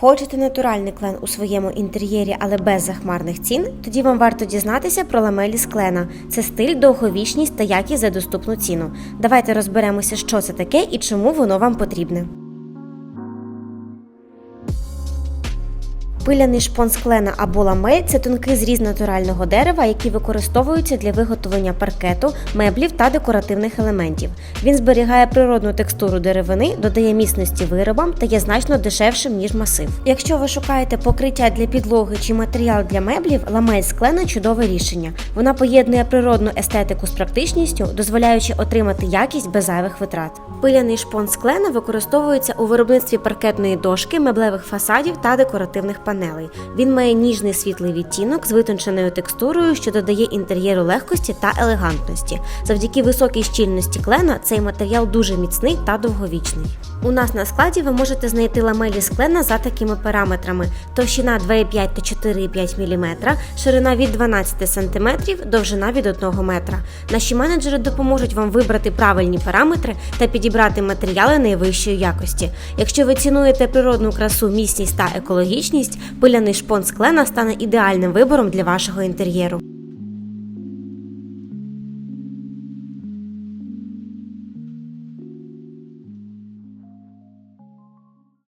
Хочете натуральний клен у своєму інтер'єрі, але без захмарних цін? Тоді вам варто дізнатися про ламелі з клена. Це стиль, довговічність та якість за доступну ціну. Давайте розберемося, що це таке і чому воно вам потрібне. Пиляний шпон з клена або ламель це тонкий зріз натурального дерева, які використовуються для виготовлення паркету, меблів та декоративних елементів. Він зберігає природну текстуру деревини, додає міцності виробам та є значно дешевшим ніж масив. Якщо ви шукаєте покриття для підлоги чи матеріал для меблів, ламель з клена чудове рішення. Вона поєднує природну естетику з практичністю, дозволяючи отримати якість без зайвих витрат. Пиляний шпон з клена використовується у виробництві паркетної дошки, меблевих фасадів та декоративних панелей. Він має ніжний світлий відтінок з витонченою текстурою, що додає інтер'єру легкості та елегантності. Завдяки високій щільності клена цей матеріал дуже міцний та довговічний. У нас на складі ви можете знайти ламелі з клена за такими параметрами: товщина 2,5 та 4,5 мм, ширина від 12 см, довжина від 1 метра. Наші менеджери допоможуть вам вибрати правильні параметри та підібрати матеріали найвищої якості. Якщо ви цінуєте природну красу, міцність та екологічність, пиляний шпон з клена стане ідеальним вибором для вашого інтер'єру.